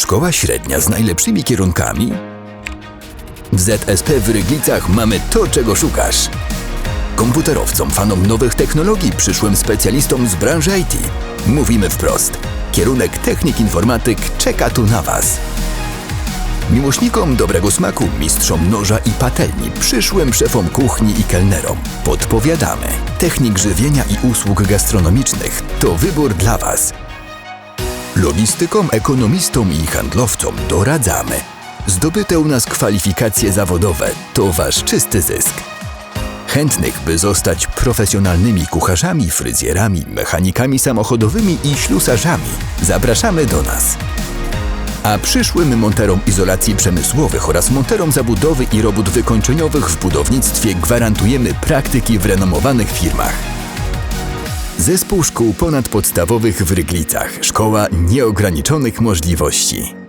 Szkoła średnia z najlepszymi kierunkami? W ZSP w Ryglicach mamy to, czego szukasz. Komputerowcom, fanom nowych technologii, przyszłym specjalistom z branży IT. Mówimy wprost. Kierunek Technik Informatyk czeka tu na Was. Miłośnikom dobrego smaku, mistrzom noża i patelni, przyszłym szefom kuchni i kelnerom podpowiadamy. Technik żywienia i usług gastronomicznych to wybór dla Was. Logistykom, ekonomistom i handlowcom doradzamy. Zdobyte u nas kwalifikacje zawodowe to Wasz czysty zysk. Chętnych, by zostać profesjonalnymi kucharzami, fryzjerami, mechanikami samochodowymi i ślusarzami, zapraszamy do nas. A przyszłym monterom izolacji przemysłowych oraz monterom zabudowy i robót wykończeniowych w budownictwie gwarantujemy praktyki w renomowanych firmach. Zespół Szkół Ponadpodstawowych w Ryglicach. Szkoła nieograniczonych możliwości.